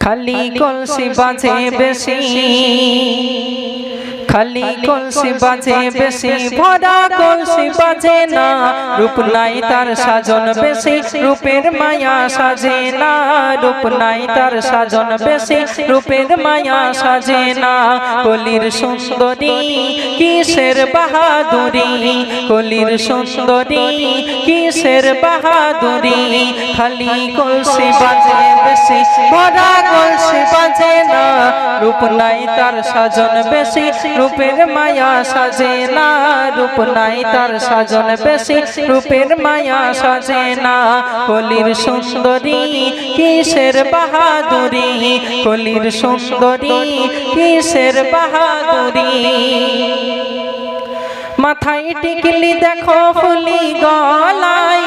খালি কলসি বাজে বেশি। খালি কলসি বাজে বেশি ভরা কলসি বাজে না রূপ নাই তার সাজন বেশি রূপের মায়া সাজে না রূপ নাই তার সাজন বেশি রূপের মায়া সাজে না কলির সুন্দরী কিসের বাহাদুরি কলির সুন্দরী কিসের বাহাদুরি খালি কলসি বাজে বেশি ভরা কলসি বাজে না রূপ নাই তার সাজন বেশি রূপের মায়া সাজে না রূপ নাই তার সাজন বেশি। রূপের মায়া সাজে না কলির সুন্দরী কিসের বাহাদুরি? কলির সুন্দরী কিসের বাহাদুরি? মাথায় টিকলি দেখো ফুলি গলায়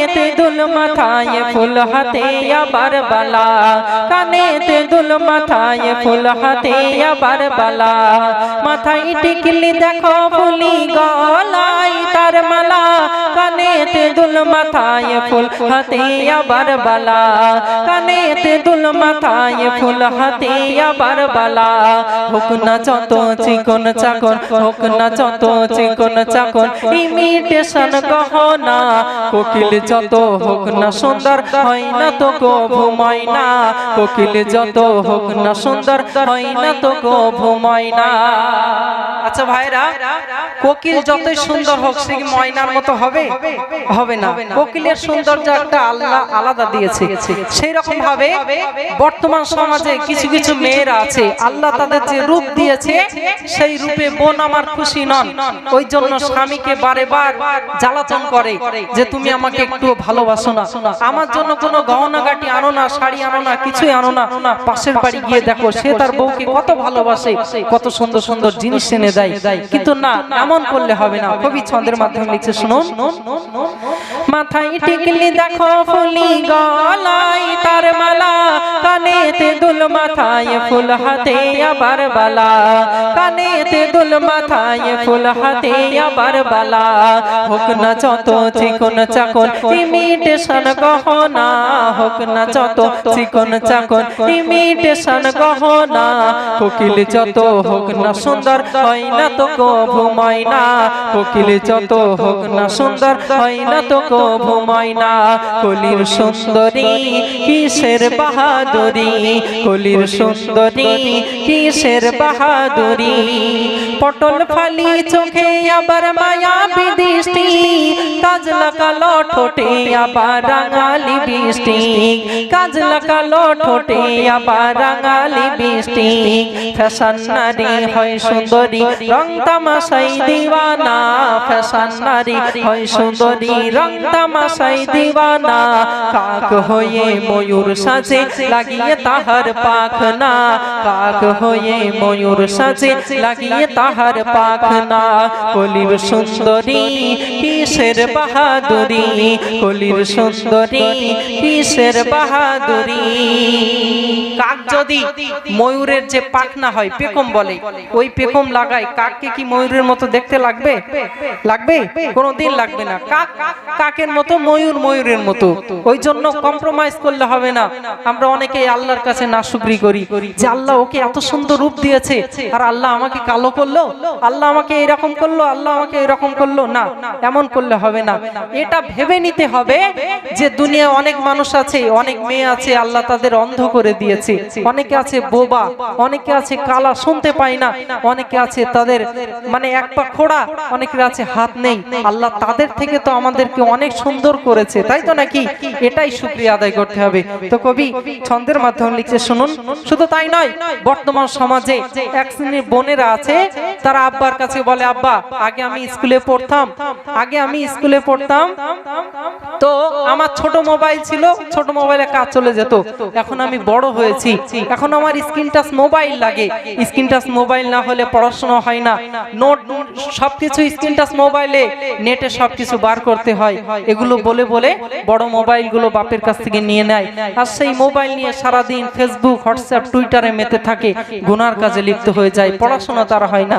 কানেতে দুল মাথায় ফুল হাতে আবার বালা। কানেতে দুল মাথায় ফুল হাতে আবার বালা। মাথায় টিকলি দেখো ফুলি গলা। দুল মাথায় ফুল, হাতে আবার বালা। কানেতে দুল মাথায় ফুল, হাতে আবার বালা। হোক না যত চিকন চাকন হোক না যত চিকন চাকন ইমিটেশন গহনা। কোকিল যত হোক না সুন্দর, হয় না তো কো ঘুমাই না কোকিল যত হোক না সুন্দর, হয় না তো কো ঘুমাই না আচ্ছা ভাইরা, কোকিল যতই সুন্দর হোক, সে কি ময়নার মতো হবে? হবে না। কোকিলের সৌন্দর্য একটা আল্লাহ আলাদা দিয়েছে। সেই রকম ভাবে বর্তমান সমাজে কিছু কিছু মেয়েরা আছে। আল্লাহ তাদের যে রূপ দিয়েছে সেই রূপে বোন আমার খুশি নন। ওই জন্য স্বামীকে বারে বার জ্বালাতন করে যে তুমি আমাকে একটু ভালোবাসো না। আমার জন্য কোনো গহনা গাটি আনো না শাড়ি আনো না কিছুই আনো না। পাশের বাড়ি গিয়ে দেখো সে তার বউকে কত ভালোবাসে কত সুন্দর সুন্দর জিনিস এনে দেয়। কিন্তু না এমন করলে হবে না। কবি ছন্দের মাধ্যমে লিখছে শুনুন মাথায় টিকলি দেখো ফুলি গলায় তার কানেতে দুল মাথায় ফুল হাতে আবার বালা। কানেতে দুল মাথায় ফুল হাতে আবার বালা। হোক না যত চিকন চাকন ইমিটেশন গহনা। হোক না যত চিকন চাকন ইমিটেশন গহনা। কোকিল যত হোক না সুন্দর, হয় না তো কো ঘুমাই না কোকিল যত হোক না সুন্দর, হয় না তো কো ঘুমাই না কলির সুন্দরী কিসের বাহাদুরি? কলির সুন্দরী কিসের বাহাদুরি? পটল ফালি চোখে আবার মায়া বিদৃষ্টি কাজ লাগালো ঠোঁটে আবার রাঙালি বৃষ্টি। কাজ লাগালো ঠোঁটে আবার রাঙালি বৃষ্টি। ফ্যাশন নারী হয় সুন্দরী, রং তামাশাই দিওয়ানা। ফ্যাশন নারী হয় সুন্দরী, রং তামাশাই দিওয়ানা। কাক হয়ে ময়ূর সাজে লাগিয়ে তাহার পাখনা। কাক হয়ে ময়ূর সাজে লাগিয়ে তাহার পাখনা, কলির সুন্দরী, কিসের বাহাদুরি? কলির সুন্দরী, কিসের বাহাদুরি? কাক যদি ময়ূরের যে পাখনা হয় পেকম বলে, ওই পেকম লাগায় কাককে কি ময়ূরের মতো দেখতে লাগবে? লাগবে? কোনোদিন লাগবে না। কাক কাকের মতো, ময়ূর ময়ূরের মতো। ওই জন্য কম্প্রোমাইজ করলে হবে না। আমরা অনেকেই আল্লাহর কাছে নাশুকরি করি। যে আল্লাহ ওকে এত সুন্দর রূপ দিয়েছে, আর আল্লাহ আমাকে কালো করল আল্লাহ আমাকে এরকম করল, আল্লাহ আমাকে এরকম করল? না, এমন করলে হবে না। এটা ভেবে নিতে হবে যে দুনিয়ায় অনেক মানুষ আছে, অনেক মেয়ে আছে, আল্লাহ তাদের অন্ধ করে দিয়েছে। অনেকে আছে বোবা, অনেকে আছে কালা, শুনতে পায় না। অনেকে আছে তাদের মানে এক পা খোড়া, অনেকের আছে হাত নেই। আল্লাহ তাদের থেকে তো আমাদেরকে অনেক সুন্দর করেছে, তাই তো নাকি? এটাই শুক্রিয়া আদায় করতে হবে। তো কবি ছন্দের মাধ্যমে লিখছে, শুনুন। শুধু তাই নয়, বর্তমান সমাজে এক শ্রেণির বোনেরা আছে তারা আব্বার কাছে বলে, আব্বা, আগে আমি স্কুলে পড়তাম, আগে আমি স্কুলে পড়তাম। তো আমার ছোট মোবাইল ছিল, ছোট মোবাইলে কাজ চলে যেত। এখন আমি বড় হয়েছি। এখন আমার স্ক্রিন টাচ মোবাইল লাগে। স্ক্রিন টাচ মোবাইল না হলে পড়াশোনা হয় না। নোট, সবকিছু স্ক্রিন টাচ মোবাইলে, নেটে সবকিছু বার করতে হয়। এগুলো বলে বলে বড় মোবাইলগুলো বাপের কাছ থেকে নিয়ে নেয়। আর সেই মোবাইল নিয়ে সারাদিন ফেসবুক হোয়াটসঅ্যাপ টুইটারে মেতে থাকে। গুনার কাজে লিপ্ত হয়ে যায়। পড়াশোনা তারা হয় না।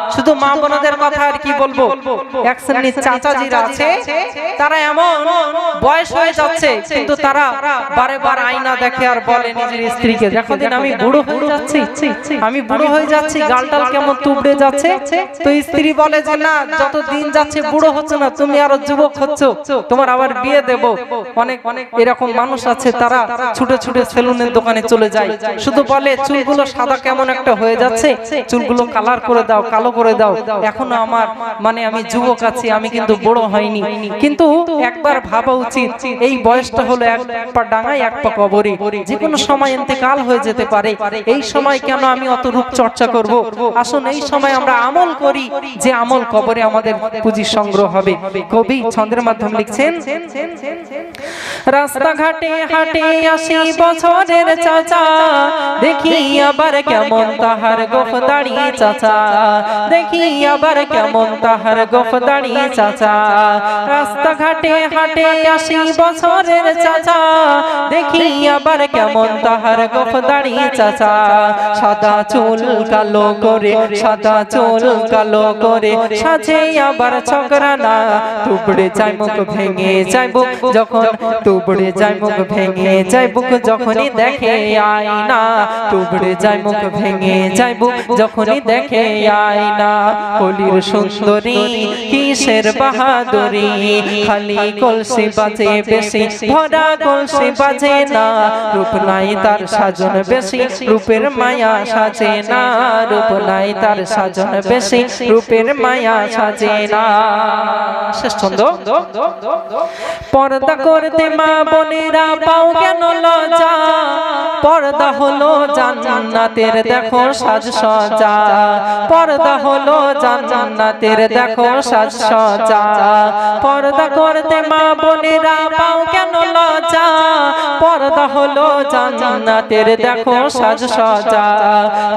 শুধু মা বোনদের কথা আর কি বলব? এক শ্রেণির চাচাজিরা আছে, তারা এমন বয়স হয়ে যাচ্ছে, কিন্তু তারা বারে বার আয়না দেখে আর বলে নিজের স্ত্রীকে, দেখো দিন, আমি বুড়ো হয়ে যাচ্ছি, আমি বুড়ো হয়ে যাচ্ছি, গালটাল কেমন তুবড়ে যাচ্ছে? তো স্ত্রী বলে যে, না, যত দিন যাচ্ছে বুড়ো হচ্ছে না, তুমি আরও যুবক হচ্ছ, তোমার আবার বিয়ে দেব। অনেক অনেক এরকম মানুষ আছে, তারা ছুটে ছুটে সেলুনের দোকানে চলে যায়। শুধু বলে, চুলগুলো সাদা কেমন একটা হয়ে যাচ্ছে, চুলগুলো কালার করে দাও, কালো করে দাও। এখনও আমার মানে আমি যুবক আছি আমি কিন্তু বড় হয়নি। কিন্তু একবার ভাবা উচিত এই বয়সটা হলো এক পা ডাঙায় এক পা কবরে। যে কোনো সময় ইন্তেকাল হয়ে যেতে পারে। এই সময় কেন আমি অত রূপ চর্চা করব? আসুন এই সময় আমরা আমল করি যে আমল কবরে আমাদের পুঁজি সংগ্রহ হবে। কবি ছন্দের মাধ্যমে লিখছেন রাস্তাঘাটে হাটে আসি বছরের চাচা দেখি আবার কেমন তাহার গোফ দাঁড়িয়ে চাচা। দেখি আবার কেমন তাহার গোফ দাঁড়িয়ে চাচা। রাস্তাঘাটে হাটে আসি বছরের চাচা। দেখি আবার কেমন তাহার গোফ দাঁড়িয়ে চাচা। সাদা চুল কালো করে, সাদা চুল কালো করে সাজে আবার ছকরানা। টুকড়ে চাই মুখ ভেঙে যাই বুক যখন টুকড়ে যাই মুখ ভেঙে যাই বুক যখনই দেখে আয়না। টুকড়ে যাই মুখ ভেঙে যাই বুক যখনই দেখে আয়না। কলির সুন্দরী, কিসের বাহাদুরি? খালি কলসি বাজে বেশি, ভরা কলসি বাজে না। রূপ নাই তার সাজন বেশি, রূপের মায়া সাজে না। রূপ নাই তার সাজন বেশি, রূপের মায়া সাজে না। শেষ ছন্দ। পর্দা করতে মা বোনেরা পাও কেন লজা পর্দা হলো জান্নাতের, দেখো সাজ সজা পর্দা হলো জান্নাতের, দেখো সাজ সজা। পর্দা করতে মা বোনেরা পাও কেন লজা পর্দা হলো জান্নাতের, দেখো সাজ সজা।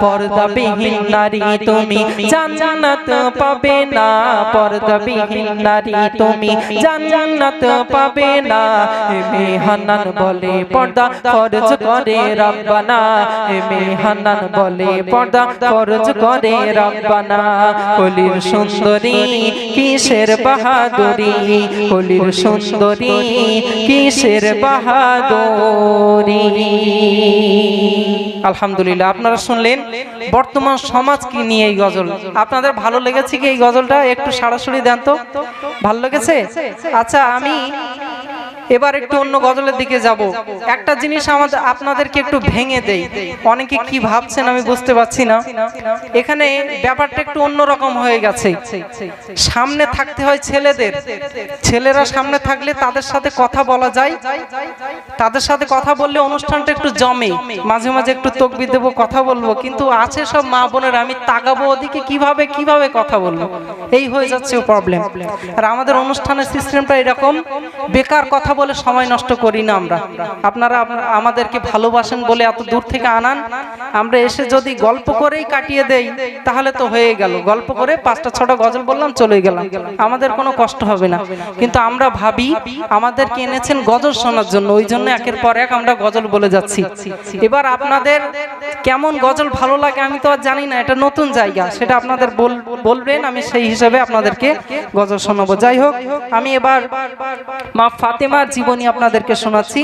পর্দা বিহীন নারী তুমি জান্নাত পাবে না। পর্দা বিহীন নারী তুমি জান্নাত পাবে না। এমে হান্নান বলে পর্দা ফরজ করে রব্বানা। এমে হান্নান বলে পর্দা ফরজ করে রব্বানা। কলির সুন্দরী, কিসের বাহাদুরি? কলির সুন্দরী, কিসের বাহাদুরি? আলহামদুলিল্লাহ, আপনারা শুনলেন বর্তমান সমাজ কি নিয়ে এই গজল? আপনাদের ভালো লেগেছে কি এই গজলটা? একটু সরাসরি দেন তো। ভালো লেগেছে? আচ্ছা আমি এবার একটু অন্য গজলের দিকে যাব। একটা জিনিস আমাদের আপনাদেরকে একটু ভেঙে দেই। অনেকে কি ভাবছেন আমি বুঝতে পারছি না। এখানে ব্যাপারটা একটু অন্যরকম হয়ে গেছে। সামনে থাকতে হয় ছেলেদের। ছেলেরা সামনে থাকলে তাদের সাথে কথা বলা যায়। তাদের সাথে কথা বললে অনুষ্ঠানটা একটু জমে। মাঝে মাঝে একটু তকবি দেবো, কথা বলব। কিন্তু আছে সব মা বোনের, আমি তাকাবো ওদিকে কীভাবে কীভাবে কথা বলব? এই হয়ে যাচ্ছে প্রবলেম আর আমাদের অনুষ্ঠানের সিস্টেমটা এরকম। বেকার কথা বলে সময় নষ্ট করি না আমরা। আপনারা আমাদেরকে ভালোবাসেন বলে এত দূর থেকে আনান। আমরা এসে যদি গল্প করেই কাটিয়ে দেই, তাহলে তো হয়ে গেল। গল্প করে পাঁচটা ছটা গজল বললাম চলে গেলাম। আমাদের কোনো কষ্ট হবে না। কিন্তু আমরা ভাবি, আমাদেরকে এনেছেন গজল শোনার জন্য। ওই জন্য একের পর এক আমরা গজল বলে যাচ্ছি। এবার আপনাদের কেমন গজল ভালো লাগে আমি তো আর জানি না। এটা নতুন জায়গা। সেটা আপনাদের বল- বলবেন, আমি সেই হিসাবে আপনাদেরকে গজল শোনাবো। যাই হোক, আমি এবার মা জীবনী আপনাদেরকে শোনাচ্ছি।